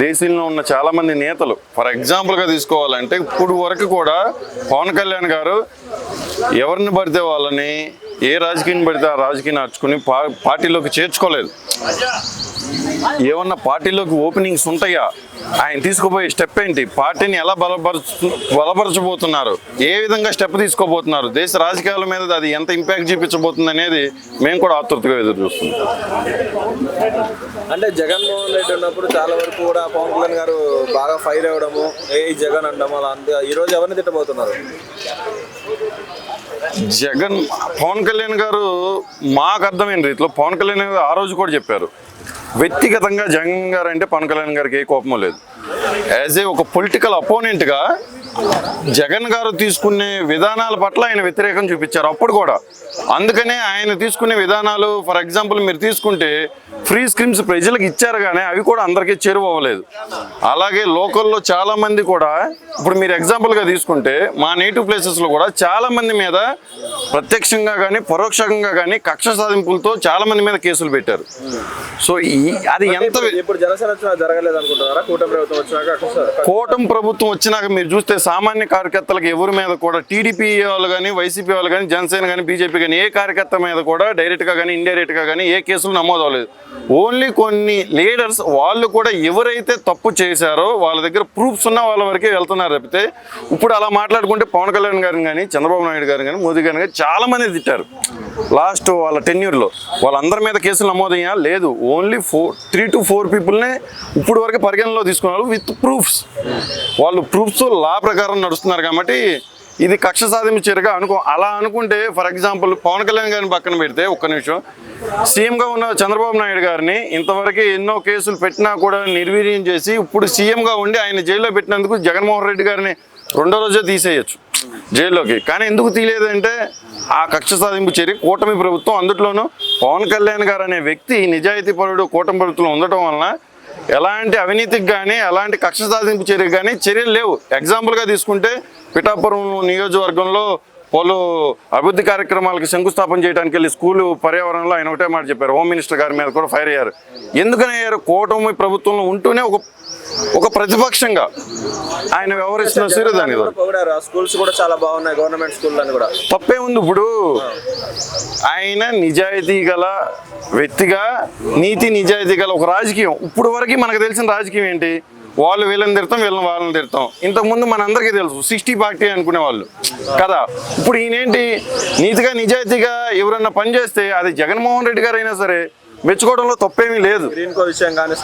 దేశంలో ఉన్న చాలా మంది నేతలు ఫర్ ఎగ్జాంపుల్గా తీసుకోవాలంటే ఇప్పుడు వరకు కూడా పవన్ కళ్యాణ్ గారు ఎవరిని పడితే వాళ్ళని ఏ రాజకీయం పడితే ఆ రాజకీయం నడుచుకుని పార్టీలోకి చేర్చుకోలేదు. ఏమన్నా పార్టీలోకి ఓపెనింగ్స్ ఉంటాయా? ఆయన తీసుకుపోయే స్టెప్ ఏంటి? పార్టీని ఎలా బలపరచు బలపరచబోతున్నారు? ఏ విధంగా స్టెప్ తీసుకోబోతున్నారు? దేశ రాజకీయాల మీద అది ఎంత ఇంపాక్ట్ చూపించబోతుంది అనేది మేము కూడా ఆతృతగా ఎదురు చూస్తున్నాం. అంటే జగన్మోహన్ రెడ్డి ఉన్నప్పుడు చాలా వరకు కూడా పవన్ కళ్యాణ్ గారు బాగా ఫైర్ అవ్వడము ఏ జగన్ అంటాము అలా అంతే ఈ రోజు ఎవరిని తిట్టబోతున్నారు? జగన్ పవన్ కళ్యాణ్ గారు మాకు అర్థమైన రీతిలో పవన్ కళ్యాణ్ గారు ఆ రోజు కూడా చెప్పారు వ్యక్తిగతంగా జగన్ గారు అంటే పవన్ కళ్యాణ్ గారికి ఏ కోపమో లేదు. యాజ్ ఏ ఒక పొలిటికల్ అపోనెంట్గా జగన్ గారు తీసుకునే విధానాల పట్ల ఆయన వ్యతిరేకం చూపించారు అప్పుడు కూడా. అందుకనే ఆయన తీసుకునే విధానాలు ఫర్ ఎగ్జాంపుల్ మీరు తీసుకుంటే ఫ్రీ స్కీమ్స్ ప్రజలకు ఇచ్చారు కానీ అవి కూడా అందరికీ చేరువ అవ్వలేదు. అలాగే లోకల్లో చాలా మంది కూడా ఇప్పుడు మీరు ఎగ్జాంపుల్గా తీసుకుంటే మా నేటివ్ ప్లేసెస్లో కూడా చాలా మంది మీద ప్రత్యక్షంగా కానీ పరోక్షంగా కానీ కక్ష సాధింపులతో చాలా మంది మీద కేసులు పెట్టారు. సో ఈ అది ఎంత ఇప్పుడు- జనసేన జరగలేదు అనుకుంటున్నారా? కూటమి ప్రభుత్వం వచ్చినాక కూటమి ప్రభుత్వం వచ్చినాక మీరు చూస్తే సామాన్య కార్యకర్తలకు ఎవరి మీద కూడా టీడీపీ వాళ్ళు కానీ వైసీపీ వాళ్ళు కానీ జనసేన కానీ బీజేపీ కానీ ఏ కార్యకర్త మీద కూడా డైరెక్ట్గా కానీ ఇండైరెక్ట్గా కానీ ఏ కేసులు నమోదు అవ్వలేదు. ఓన్లీ కొన్ని లీడర్స్ వాళ్ళు కూడా ఎవరైతే తప్పు చేశారో వాళ్ళ దగ్గర ప్రూఫ్స్ ఉన్న వాళ్ళ వరకే వెళ్తున్నారు తప్పితే ఇప్పుడు అలా మాట్లాడుకుంటే పవన్ కళ్యాణ్ గారిని కానీ చంద్రబాబు నాయుడు గారిని కానీ మోదీ గారిని కానీ చాలామంది తిట్టారు. లాస్ట్ వాళ్ళ టెన్యూర్లో వాళ్ళందరి మీద కేసులు నమోదయ్యా? లేదు. Only four three two four పీపుల్నే ఇప్పుడు వరకు పరిగణనలో తీసుకున్నారు విత్ ప్రూఫ్స్. వాళ్ళు ప్రూఫ్స్ లా ప్రకారం నడుస్తున్నారు కాబట్టి ఇది కక్ష సాధింపు అనుకో అలా అనుకుంటే ఫర్ ఎగ్జాంపుల్ పవన్ కళ్యాణ్ గారిని పక్కన పెడితే ఒక్క నిమిషం సీఎంగా ఉన్న చంద్రబాబు నాయుడు గారిని ఇంతవరకు ఎన్నో కేసులు పెట్టినా కూడా నిర్వీర్యం చేసి ఇప్పుడు సీఎంగా ఉండి ఆయన జైల్లో పెట్టినందుకు జగన్మోహన్ రెడ్డి గారిని రెండో రోజే తీసేయచ్చు జైల్లోకి. కానీ ఎందుకు తీయలేదంటే ఆ కక్ష సాధింపు చర్య కూటమి ప్రభుత్వం అందుట్లోనూ పవన్ కళ్యాణ్ గారు అనే వ్యక్తి నిజాయితీ పరుడు కూటమి ప్రభుత్వంలో ఉండటం వలన ఎలాంటి అవినీతికి కానీ ఎలాంటి కక్ష సాధింపు చర్యకు కానీ చర్యలు లేవు. ఎగ్జాంపుల్గా తీసుకుంటే పిఠాపురం నియోజకవర్గంలో పలు అభివృద్ధి కార్యక్రమాలకు శంకుస్థాపన చేయడానికి వెళ్ళి స్కూలు పర్యావరణంలో ఆయన ఒకటే మాట చెప్పారు. హోమ్ మినిస్టర్ గారి మీద కూడా ఫైర్ అయ్యారు. ఎందుకని అయ్యారు? కూటమి ప్రభుత్వంలో ఉంటూనే ఒక ఒక ప్రతిపక్షంగా ఆయన వ్యవహరిస్తున్న సరే దాని కూడా పొగిడారు. ఆ స్కూల్స్ కూడా చాలా బాగున్నాయి గవర్నమెంట్ స్కూల్ కూడా. తప్పే ఉంది ఇప్పుడు. ఆయన నిజాయితీ గల వ్యక్తిగా నీతి నిజాయితీ గల ఒక రాజకీయం. ఇప్పుడు వరకు మనకు తెలిసిన రాజకీయం ఏంటి? వాళ్ళు వీళ్ళని తిడతాం వీళ్ళని వాళ్ళని తిడతాం. ఇంతకుముందు మనందరికీ తెలుసు సిక్స్టీ పార్టీ అనుకునే వాళ్ళు. కదా? ఇప్పుడు ఈయనేంటి? నీతిగా నిజాయితీగా ఎవరన్నా పని చేస్తే అది జగన్మోహన్ రెడ్డి గారు అయినా సరే మెచ్చుకోవడంలో తప్పేమీ లేదు. గ్రీన్ కో విషయం కానీ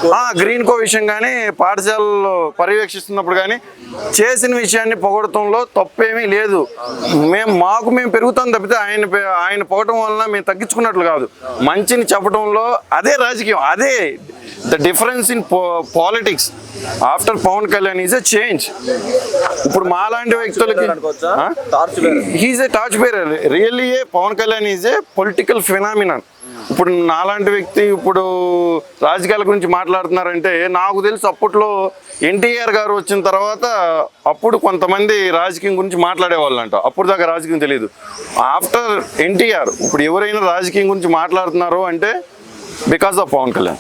గ్రీన్ కో విషయం కానీ పాఠశాలలో పర్యవేక్షిస్తున్నప్పుడు కానీ చేసిన విషయాన్ని పొగడటంలో తప్పేమీ లేదు. మేము మాకు మేము పెరుగుతాం తప్పితే ఆయన ఆయన పొగటం వలన మేము తగ్గించుకున్నట్లు కాదు. మంచిని చెప్పడంలో అదే రాజకీయం అదే the difference in politics. After Pavan Kalyan is a change. ఇప్పుడు మాలాంటి వ్యక్తులకి అనుకోవచ్చా? Torch bearer he's a torch bearer really a Pavan Kalyan is a political phenomenon ఇప్పుడు నాలాంటి వ్యక్తి ఇప్పుడు రాజకీయాల గురించి మాట్లాడుతున్నారంటే నాకు తెలిసి అప్పట్లో ఎన్టీఆర్ గారు వచ్చిన తర్వాత అప్పుడు కొంతమంది రాజకీయం గురించి మాట్లాడేవాళ్ళంట. అప్పుడు దాకా రాజకీయం తెలియదు. ఆఫ్టర్ ఎన్టీఆర్ ఇప్పుడు ఎవరైనా రాజకీయం గురించి మాట్లాడుతున్నారు అంటే బికాస్ ఆఫ్ పవన్ కళ్యాణ్